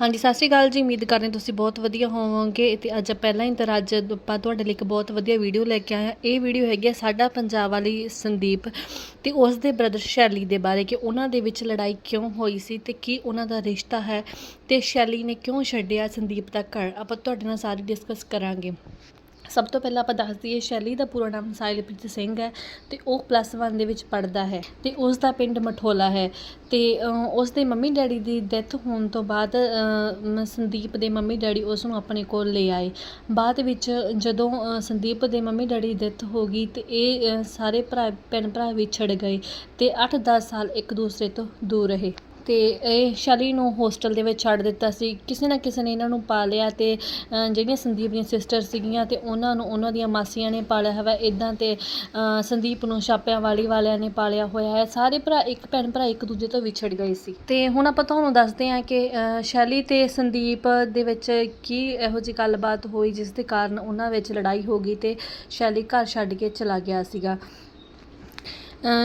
ਹਾਂਜੀ, ਸਤਿ ਸ਼੍ਰੀ ਅਕਾਲ ਜੀ। ਉਮੀਦ ਕਰਦੇ ਹਾਂ ਤੁਸੀਂ ਬਹੁਤ ਵਧੀਆ ਹੋਵੋਗੇ ਤੇ ਅੱਜ ਪਹਿਲਾਂ ਹੀ ਤਾਂ ਅੱਜ ਆਪਾਂ ਤੁਹਾਡੇ ਲਈ ਇੱਕ ਬਹੁਤ ਵਧੀਆ ਵੀਡੀਓ ਲੈ ਕੇ ਆਏ ਹਾਂ। ਇਹ ਵੀਡੀਓ ਹੈਗੀ ਹੈ ਸਾਡਾ ਪੰਜਾਬ ਵਾਲੀ ਸੰਦੀਪ ਤੇ ਉਸ ਦੇ ਬ੍ਰਦਰ ਸ਼ੈਲੀ ਦੇ ਬਾਰੇ ਕਿ ਉਹਨਾਂ ਦੇ ਵਿੱਚ ਲੜਾਈ ਕਿਉਂ ਹੋਈ ਸੀ ਤੇ ਕੀ ਉਹਨਾਂ ਦਾ ਰਿਸ਼ਤਾ ਹੈ ਤੇ ਸ਼ੈਲੀ ਨੇ ਕਿਉਂ ਛੱਡਿਆ ਸੰਦੀਪ ਦਾ ਘਰ। ਆਪਾਂ ਤੁਹਾਡੇ ਨਾਲ ਸਾਰੀ ਡਿਸਕਸ ਕਰਾਂਗੇ। ਸਭ ਤੋਂ ਪਹਿਲਾਂ ਆਪਾਂ ਦੱਸ ਦਈਏ ਸ਼ੈਲੀ ਦਾ ਪੂਰਾ ਨਾਮ ਸਾਹਿਲਪ੍ਰੀਤ ਸਿੰਘ ਹੈ ਤੇ ਉਹ ਪਲੱਸ 1 ਦੇ ਵਿੱਚ ਪੜ੍ਹਦਾ ਹੈ ਤੇ ਉਸ ਦਾ ਪਿੰਡ ਮਠੋਲਾ ਹੈ ਤੇ ਅ, ਉਸ ਦੇ ਮੰਮੀ ਡੈਡੀ ਦੀ ਡੈਥ ਹੋਣ ਤੋਂ ਬਾਅਦ ਸੰਦੀਪ ਦੇ ਮੰਮੀ ਡੈਡੀ ਉਸ ਨੂੰ ਆਪਣੇ ਕੋਲ ਲੈ ਆਏ। ਬਾਅਦ ਵਿੱਚ ਜਦੋਂ ਸੰਦੀਪ ਦੇ ਮੰਮੀ ਡੈਡੀ ਦੀ ਡੈਥ ਹੋ ਗਈ ਤੇ ਇਹ ਸਾਰੇ ਭਰਾ ਭੈਣ ਭਰਾ ਵਿਛੜ ਗਏ ਤੇ 8-10 ਸਾਲ ਇੱਕ ਦੂਸਰੇ ਤੋਂ ਦੂਰ ਰਹੇ। ਤੇ ਇਹ ਸ਼ੈਲੀ ਨੂੰ ਹੋਸਟਲ ਦੇ ਵਿੱਚ ਛੱਡ ਦਿੱਤਾ ਸੀ। ਕਿਸੇ ਨਾ ਕਿਸੇ ਨੇ ਇਹਨਾਂ ਨੂੰ ਪਾਲਿਆ ਤੇ ਜਿਹੜੀਆਂ ਸੰਦੀਪ ਦੀਆਂ ਸਿਸਟਰ ਸੀਗੀਆਂ ਤੇ ਉਹਨਾਂ ਨੂੰ, ਉਹਨਾਂ ਦੀਆਂ ਮਾਸੀਆਂ ਨੇ ਪਾਲਿਆ ਹੋਇਆ। ਇਦਾਂ ਤੇ ਸੰਦੀਪ ਨੂੰ ਛਾਪਿਆਂ ਵਾਲੀ ਵਾਲਿਆਂ ਨੇ ਪਾਲਿਆ ਹੋਇਆ ਹੈ। ਸਾਰੇ ਭਰਾ, ਇੱਕ ਭੈਣ ਭਰਾ ਇੱਕ ਦੂਜੇ ਤੋਂ ਵਿਛੜ ਗਏ ਸੀ। ਤੇ ਹੁਣ ਆਪਾਂ ਤੁਹਾਨੂੰ ਦੱਸਦੇ ਹਾਂ ਕਿ ਸ਼ੈਲੀ ਤੇ ਸੰਦੀਪ ਦੇ ਵਿੱਚ ਕੀ ਇਹੋ ਜਿਹੀ ਗੱਲਬਾਤ ਹੋਈ, ਜਿਸ ਦੇ ਕਾਰਨ ਉਹਨਾਂ ਵਿੱਚ ਲੜਾਈ ਹੋ ਗਈ ਤੇ ਸ਼ੈਲੀ ਘਰ ਛੱਡ ਕੇ ਚਲਾ ਗਿਆ ਸੀਗਾ।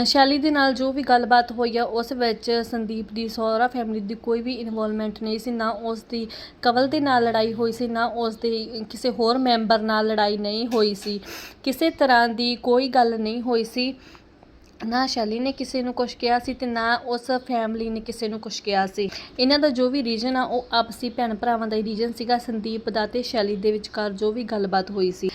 ਸ਼ੈਲੀ ਦੇ ਨਾਲ ਜੋ ਵੀ ਗੱਲਬਾਤ ਹੋਈ ਆ, ਉਸ ਵਿੱਚ ਸੰਦੀਪ ਦੀ ਸਹੁਰਾ ਫੈਮਿਲੀ ਦੀ ਕੋਈ ਵੀ ਇਨਵੋਲਵਮੈਂਟ ਨਹੀਂ ਸੀ, ਨਾ ਉਸ ਦੀ ਕਵਲ ਦੇ ਨਾਲ ਲੜਾਈ ਹੋਈ ਸੀ, ਨਾ ਉਸ ਦੇ ਕਿਸੇ ਹੋਰ ਮੈਂਬਰ ਨਾਲ ਲੜਾਈ ਨਹੀਂ ਹੋਈ ਸੀ। ਕਿਸੇ ਤਰ੍ਹਾਂ ਦੀ ਕੋਈ ਗੱਲ ਨਹੀਂ ਹੋਈ ਸੀ। ਨਾ ਸ਼ੈਲੀ ਨੇ ਕਿਸੇ ਨੂੰ ਕੁਝ ਕਿਹਾ ਸੀ ਤੇ ਨਾ ਉਸ ਫੈਮਿਲੀ ਨੇ ਕਿਸੇ ਨੂੰ ਕੁਝ ਕਿਹਾ ਸੀ। ਇਹਨਾਂ ਦਾ ਜੋ ਵੀ ਰੀਜਨ ਆ, ਉਹ ਆਪਸੀ ਭੈਣ ਭਰਾਵਾਂ ਦਾ ਹੀ ਰੀਜਨ ਸੀਗਾ, ਸੰਦੀਪ ਦਾ ਤੇ ਸ਼ੈਲੀ ਦੇ ਵਿਚਕਾਰ ਜੋ ਵੀ ਗੱਲਬਾਤ ਹੋਈ ਸੀ।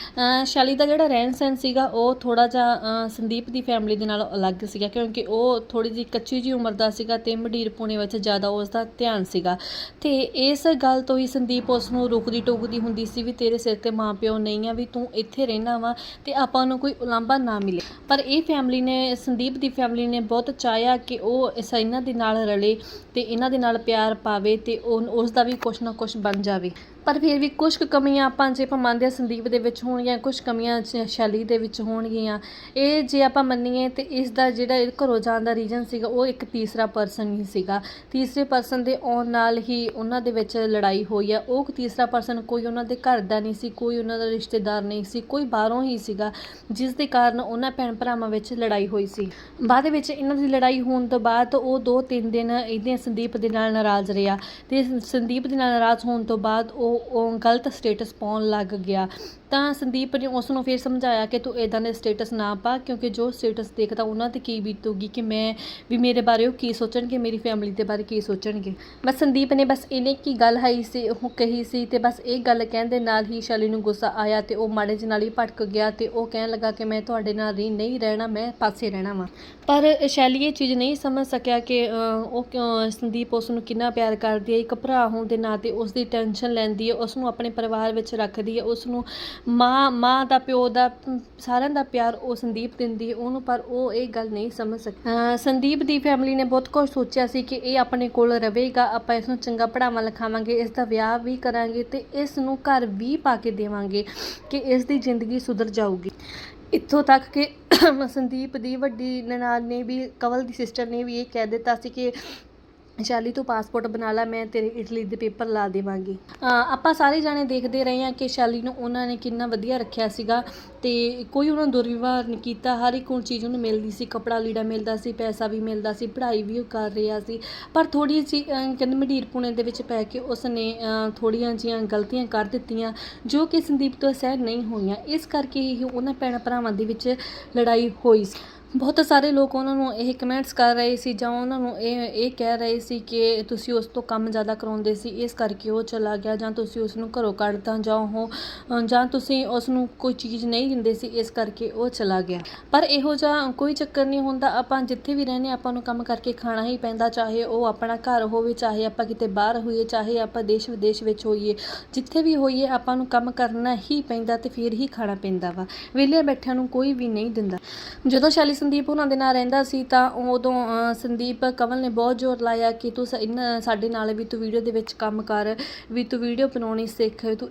ਸ਼ੈਲੀ ਦਾ ਜਿਹੜਾ ਰਹਿਣ ਸਹਿਣ ਸੀਗਾ, ਉਹ ਥੋੜਾ ਜਿਹਾ ਸੰਦੀਪ ਦੀ ਫੈਮਿਲੀ ਦੇ ਨਾਲ ਅਲੱਗ ਸੀਗਾ, ਕਿਉਂਕਿ ਉਹ ਥੋੜੀ ਜਿਹੀ ਕੱਚੀ ਜਿਹੀ ਉਮਰ ਦਾ ਸੀਗਾ ਤੇ ਮਡੀਰ ਪੁਣੇ ਵਿੱਚ ਜ਼ਿਆਦਾ ਉਸ ਦਾ ਧਿਆਨ ਸੀਗਾ। ਤੇ ਇਸ ਗੱਲ ਤੋਂ ਹੀ ਸੰਦੀਪ ਉਸ ਨੂੰ ਰੁਕਦੀ ਟੋਕਦੀ ਹੁੰਦੀ ਸੀ ਵੀ ਤੇਰੇ ਸਿਰ ਤੇ ਮਾਂ ਪਿਓ ਨਹੀਂ ਆ, ਵੀ ਤੂੰ ਇੱਥੇ ਰਹਿਣਾ ਵਾ ਤੇ ਆਪਾਂ ਨੂੰ ਕੋਈ ਉਲਾਂਭਾ ਨਾ ਮਿਲੇ। ਪਰ ਇਹ ਫੈਮਿਲੀ ਨੇ ਸੰਦੀਪ ਦੀ ਫੈਮਿਲੀ ਨੇ ਬਹੁਤ ਚਾਹਿਆ ਕਿ ਉਹ ਇਸ ਇਹਨਾਂ ਦੇ ਨਾਲ ਰਲੇ ਤੇ ਇਹਨਾਂ ਦੇ ਨਾਲ ਪਿਆਰ ਪਾਵੇ ਤੇ ਉਹ ਉਸ ਦਾ ਵੀ ਕੁਛ ਨਾ ਕੁਛ ਬਣ ਜਾਵੇ। ਪਰ ਫਿਰ ਵੀ ਕੁਝ ਕੁ ਕਮੀਆਂ ਆਪਾਂ ਜੇ ਆਪਾਂ ਮੰਨਦੇ ਹਾਂ ਸੰਦੀਪ ਦੇ ਵਿੱਚ ਹੋਣਗੀਆਂ ਕੁਝ ਕਮੀਆਂ ਸ਼- ਸ਼ੈਲੀ ਦੇ ਵਿੱਚ ਹੋਣਗੀਆਂ, ਇਹ ਜੇ ਆਪਾਂ ਮੰਨੀਏ ਤੇ ਇਸ ਦਾ ਜਿਹੜਾ ਘਰੋਂ ਜਾਣ ਦਾ ਰੀਜਨ ਸੀਗਾ, ਉਹ ਇੱਕ ਤੀਸਰਾ ਪਰਸਨ ਹੀ ਸੀਗਾ। ਤੀਸਰੇ ਪਰਸਨ ਦੇ ਆਉਣ ਨਾਲ ਹੀ ਉਹਨਾਂ ਦੇ ਵਿੱਚ ਲੜਾਈ ਹੋਈ ਆ। ਉਹ ਤੀਸਰਾ ਪਰਸਨ ਕੋਈ ਉਹਨਾਂ ਦੇ ਘਰ ਦਾ ਨਹੀਂ ਸੀ, ਕੋਈ ਉਹਨਾਂ ਦਾ ਰਿਸ਼ਤੇਦਾਰ ਨਹੀਂ ਸੀ, ਕੋਈ ਬਾਹਰੋਂ ਹੀ ਸੀਗਾ, ਜਿਸ ਦੇ ਕਾਰਨ ਉਹਨਾਂ ਭੈਣ ਭਰਾਵਾਂ ਵਿੱਚ ਲੜਾਈ ਹੋਈ ਸੀ। ਬਾਅਦ ਵਿੱਚ ਇਹਨਾਂ ਦੀ ਲੜਾਈ ਹੋਣ ਤੋਂ ਬਾਅਦ ਉਹ 2-3 ਦਿਨ ਇਹਦੇ ਸੰਦੀਪ ਦੇ ਨਾਲ ਨਾਰਾਜ਼ ਰਿਹਾ। ਤੇ ਸੰਦੀਪ ਦੇ ਨਾਲ ਨਾਰਾਜ਼ ਹੋਣ ਤੋਂ ਬਾਅਦ ਉਹ ਉਹ ਗਲਤ ਸਟੇਟਸ ਪਾਉਣ ਲੱਗ ਗਿਆ, ਤਾਂ ਸੰਦੀਪ ਨੇ ਉਸ ਨੂੰ ਫਿਰ ਸਮਝਾਇਆ ਕਿ ਤੂੰ ਇਦਾਂ ਦੇ ਸਟੇਟਸ ਨਾ ਪਾ, ਕਿਉਂਕਿ ਜੋ ਸਟੇਟਸ ਦੇਖਦਾ ਉਹਨਾਂ ਤੇ ਕੀ ਬੀਤੂਗੀ, ਕਿ ਮੈਂ ਵੀ ਮੇਰੇ ਬਾਰੇ ਉਹ ਕੀ ਸੋਚਣਗੇ, ਮੇਰੀ ਫੈਮਿਲੀ ਦੇ ਬਾਰੇ ਕੀ ਸੋਚਣਗੇ। ਬਸ ਸੰਦੀਪ ਨੇ ਬਸ ਇਹਨੇ ਕੀ ਗੱਲ ਹੈ ਸੀ, ਉਹ ਕਹੀ ਸੀ ਤੇ ਬਸ ਇਹ ਗੱਲ ਕਹਿਣ ਦੇ ਨਾਲ ਹੀ ਸ਼ੈਲੀ ਨੂੰ ਗੁੱਸਾ ਆਇਆ ਤੇ ਉਹ ਮਾੜੇ ਜਿਹੇ ਨਾਲ ਹੀ ਭਟਕ ਗਿਆ ਤੇ ਉਹ ਕਹਿਣ ਲੱਗਾ ਕਿ ਮੈਂ ਤੁਹਾਡੇ ਨਾਲ ਹੀ ਨਹੀਂ ਰਹਿਣਾ, ਮੈਂ ਪਾਸੇ ਰਹਿਣਾ ਵਾਂ। ਪਰ ਸ਼ੈਲੀ ਇਹ ਚੀਜ਼ ਨਹੀਂ ਸਮਝ ਸਕਿਆ ਕਿ ਉਹ ਸੰਦੀਪ ਉਸ ਨੂੰ ਕਿੰਨਾ ਪਿਆਰ ਕਰਦੀ ਹੈ, ਇੱਕ ਭਰਾ ਹੋਣ ਦੇ ਨਾਤੇ ਉਸ ਦੀ ਟੈਨਸ਼ਨ ਲੈਂਦੀ ਹੈ ਉਸ ਨੂੰ ਆਪਣੇ ਪਰਿਵਾਰ ਵਿੱਚ ਰੱਖਦੀ ਹੈ ਉਸ ਨੂੰ ਮਾਂ ਮਾਂ ਦਾ ਪਿਓ ਦਾ ਸਾਰਿਆਂ ਦਾ ਪਿਆਰ ਉਹ ਸੰਦੀਪ ਦਿੰਦੀ ਹੈ, ਉਹਨੂੰ ਪਰ ਉਹ ਇਹ ਗੱਲ ਨਹੀਂ ਸਮਝ ਸਕਿਆ ਸੰਦੀਪ ਦੀ ਫੈਮਿਲੀ ਨੇ ਬਹੁਤ ਕੁਝ ਸੋਚਿਆ ਸੀ ਕਿ ਇਹ ਆਪਣੇ ਕੋਲ ਰਹੇਗਾ, ਆਪਾਂ ਇਸ ਨੂੰ ਚੰਗਾ ਪੜਾਵਾਂ ਲਿਖਾਵਾਂਗੇ, ਇਸ ਦਾ ਵਿਆਹ ਵੀ ਕਰਾਂਗੇ ਤੇ ਇਸ ਨੂੰ ਘਰ ਵੀ ਪਾ ਕੇ ਦੇਵਾਂਗੇ ਕਿ ਇਸ ਦੀ ਜ਼ਿੰਦਗੀ ਸੁਧਰ ਜਾਊਗੀ। ਇੱਥੋਂ ਤੱਕ ਕਿ ਸੰਦੀਪ ਦੀ ਵੱਡੀ ਨਨਾਣ ਨੇ ਵੀ, ਕਵਲ ਦੀ ਸਿਸਟਰ ਨੇ ਵੀ ਇਹ ਕਹਿ ਦਿੱਤਾ ਸੀ ਕਿ ਸ਼ੈਲੀ ਤੂੰ ਪਾਸਪੋਰਟ ਬਣਾ ਲੈ, ਮੈਂ ਤੇਰੇ ਇਟਲੀ ਦੇ ਪੇਪਰ ਲਾ ਦੇਵਾਂਗੀ। ਆਪਾਂ ਸਾਰੇ ਜਾਣੇ ਦੇਖਦੇ ਰਹੇ ਹਾਂ ਕਿ ਸ਼ੈਲੀ ਨੂੰ ਉਹਨਾਂ ਨੇ ਕਿੰਨਾ ਵਧੀਆ ਰੱਖਿਆ ਸੀਗਾ ਤੇ ਕੋਈ ਉਹਨਾਂ ਨੂੰ ਦੁਰਵਿਵਹਾਰ ਨਹੀਂ ਕੀਤਾ, ਹਰ ਇੱਕ ਉਹ ਚੀਜ਼ ਉਹਨੂੰ ਮਿਲਦੀ ਸੀ, ਕਪੜਾ ਲੀੜਾ ਮਿਲਦਾ ਸੀ, ਪੈਸਾ ਵੀ ਮਿਲਦਾ ਸੀ, ਪੜ੍ਹਾਈ ਵੀ ਉਹ ਕਰ ਰਿਹਾ ਸੀ, ਪਰ ਥੋੜੀ ਜਿਹੀ ਕਹਿੰਦੇ ਮਢੀਰ ਪੁਣੇ ਦੇ ਵਿੱਚ ਪੈ ਕੇ ਉਸ ਨੇ ਥੋੜੀਆਂ ਜੀਆਂ ਗਲਤੀਆਂ ਕਰ ਦਿੱਤੀਆਂ, ਜੋ ਕਿ ਸੰਦੀਪ ਤੋਂ ਸਹਿਨ ਨਹੀਂ ਹੋਈਆਂ। ਇਸ ਕਰਕੇ ਹੀ ਉਹਨਾਂ ਭੈਣ ਭਰਾਵਾਂ ਦੇ ਵਿੱਚ ਲੜਾਈ ਹੋਈ ਸੀ। ਬਹੁਤ ਸਾਰੇ ਲੋਕ ਉਹਨਾਂ ਨੂੰ ਇਹ ਕਮੈਂਟਸ ਕਰ ਰਹੇ ਸੀ ਜਾਂ ਉਹਨਾਂ ਨੂੰ ਇਹ ਇਹ ਕਹਿ ਰਹੇ ਸੀ ਕਿ ਤੁਸੀਂ ਉਸ ਤੋਂ ਕੰਮ ਜ਼ਿਆਦਾ ਕਰਾਉਂਦੇ ਸੀ ਇਸ ਕਰਕੇ ਉਹ ਚਲਾ ਗਿਆ ਜਾਂ ਤੁਸੀਂ ਉਸ ਨੂੰ ਘਰੋਂ ਕੱਢਦਾ ਜਾਂ ਉਹ ਜਾਂ ਤੁਸੀਂ ਉਸ ਨੂੰ ਕੋਈ ਚੀਜ਼ ਨਹੀਂ ਦਿੰਦੇ ਸੀ ਇਸ ਕਰਕੇ ਉਹ ਚਲਾ ਗਿਆ। ਪਰ ਇਹੋ ਜਿਹਾ ਕੋਈ ਚੱਕਰ ਨਹੀਂ ਹੁੰਦਾ ਆਪਾਂ ਜਿੱਥੇ ਵੀ ਰਹਿੰਦੇ ਹਾਂ, ਆਪਾਂ ਨੂੰ ਕੰਮ ਕਰਕੇ ਖਾਣਾ ਹੀ ਪੈਂਦਾ ਚਾਹੇ ਉਹ ਆਪਣਾ ਘਰ ਹੋਵੇ ਚਾਹੇ ਆਪਾਂ ਕਿਤੇ ਬਾਹਰ ਹੋਈਏ ਚਾਹੇ ਆਪਾਂ ਦੇਸ਼ ਵਿਦੇਸ਼ ਵਿੱਚ ਹੋਈਏ ਜਿੱਥੇ ਵੀ ਹੋਈਏ ਆਪਾਂ ਨੂੰ ਕੰਮ ਕਰਨਾ ਹੀ ਪੈਂਦਾ ਤੇ ਫਿਰ ਹੀ ਖਾਣਾ ਪੈਂਦਾ ਵਾ। ਵਿਹਲੇ ਬੈਠਿਆਂ ਨੂੰ ਕੋਈ ਵੀ ਨਹੀਂ ਦਿੰਦਾ। ਜਦੋਂ ਸ਼ੈਲੀ ਸੰਦੀਪ ਉਹਨਾਂ ਦੇ ਨਾਲ ਰਹਿੰਦਾ ਸੀ ਤਾਂ ਉਦੋਂ ਅ, ਸੰਦੀਪ ਕਮਲ ਨੇ ਬਹੁਤ ਜ਼ੋਰ ਲਾਇਆ ਕਿ ਤੂੰ ਸ- ਇਹਨਾਂ ਸਾਡੇ ਨਾਲ ਵੀ ਤੂੰ ਵੀਡੀਓ ਦੇ ਵਿੱਚ ਕੰਮ ਕਰ ਵੀ ਤੂੰ ਵੀਡੀਓ ਬਣਾਉਣੀ ਸਿੱਖ ਤੂੰ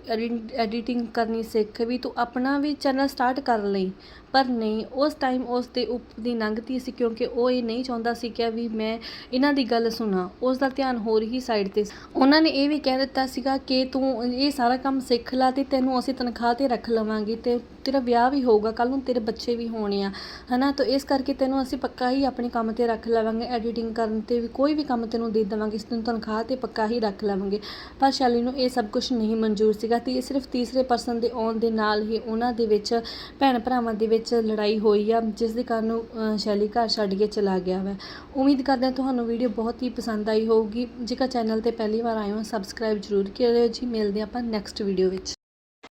ਐਡੀਟਿੰਗ ਕਰਨੀ ਸਿੱਖ ਵੀ ਤੂੰ ਆਪਣਾ ਵੀ ਚੈਨਲ ਸਟਾਰਟ ਕਰ ਲਈ। ਪਰ ਨਹੀਂ, ਉਸ ਟਾਈਮ ਉਸ ਦੇ ਉੱਪ ਦੀ ਲੰਘਦੀ ਸੀ ਕਿਉਂਕਿ ਉਹ ਇਹ ਨਹੀਂ ਚਾਹੁੰਦਾ ਸੀ ਕਿ ਵੀ ਮੈਂ ਇਹਨਾਂ ਦੀ ਗੱਲ ਸੁਣਾ। ਉਸ ਦਾ ਧਿਆਨ ਹੋਰ ਹੀ ਸਾਈਡ ਤੇ ਉਹਨਾਂ ਨੇ ਇਹ ਵੀ ਕਹਿ ਦਿੱਤਾ ਸੀਗਾ ਕਿ ਤੂੰ ਇਹ ਸਾਰਾ ਕੰਮ ਸਿੱਖ ਲਾ ਤੇ ਤੈਨੂੰ ਅਸੀਂ ਤਨਖਾਹ ਤੇ ਰੱਖ ਲਵਾਂਗੇ ਤੇ ਤੇਰਾ ਵਿਆਹ ਵੀ ਹੋਊਗਾ ਕੱਲ ਨੂੰ ਤੇਰੇ ਬੱਚੇ ਵੀ ਹੋਣੇ ਆ, ਹਨਾ? ਤਾਂ ਇਸ ਕਰਕੇ ਤੈਨੂੰ ਅਸੀਂ ਪੱਕਾ ਹੀ ਆਪਣੇ ਕੰਮ ਤੇ ਰੱਖ ਲਵਾਂਗੇ ਐਡੀਟਿੰਗ ਕਰਨ ਤੇ ਵੀ ਕੋਈ ਵੀ ਕੰਮ ਤੈਨੂੰ ਦੇ ਦੇਵਾਂਗੇ ਇਸ ਤੈਨੂੰ ਤਨਖਾਹ ਤੇ ਪੱਕਾ ਹੀ ਰੱਖ ਲਵਾਂਗੇ। ਪਰ ਸ਼ੈਲੀ ਨੂੰ ਇਹ ਸਭ ਕੁਝ ਨਹੀਂ ਮਨਜ਼ੂਰ ਸੀਗਾ ਤੇ ਇਹ ਸਿਰਫ ਤੀਸਰੇ ਪਰਸਨ ਦੇ ਆਉਣ ਦੇ ਨਾਲ ਹੀ ਉਹਨਾਂ ਦੇ ਵਿੱਚ ਭੈਣ ਭਰਾਵਾਂ ਦੇ ਵਿੱਚ ਲੜਾਈ ਹੋਈ ਆ ਜਿਸ ਦੇ ਕਾਰਨ ਉਹ, ਸ਼ੈਲੀ ਘਰ ਛੱਡ ਕੇ ਚਲਾ ਗਿਆ ਵਾ। ਉਮੀਦ ਕਰਦੇ ਹਾਂ ਤੁਹਾਨੂੰ ਵੀਡੀਓ ਬਹੁਤ ਹੀ ਪਸੰਦ ਆਈ ਹੋਊਗੀ। ਜੇਕਰ ਚੈਨਲ ਤੇ ਪਹਿਲੀ ਵਾਰ ਆਏ ਹੋ ਸਬਸਕ੍ਰਾਈਬ ਜ਼ਰੂਰ ਕਰਿਓ ਜੀ। ਮਿਲਦੇ ਹਾਂ ਆਪਾਂ ਨੈਕਸਟ ਵੀਡੀਓ ਵਿੱਚ।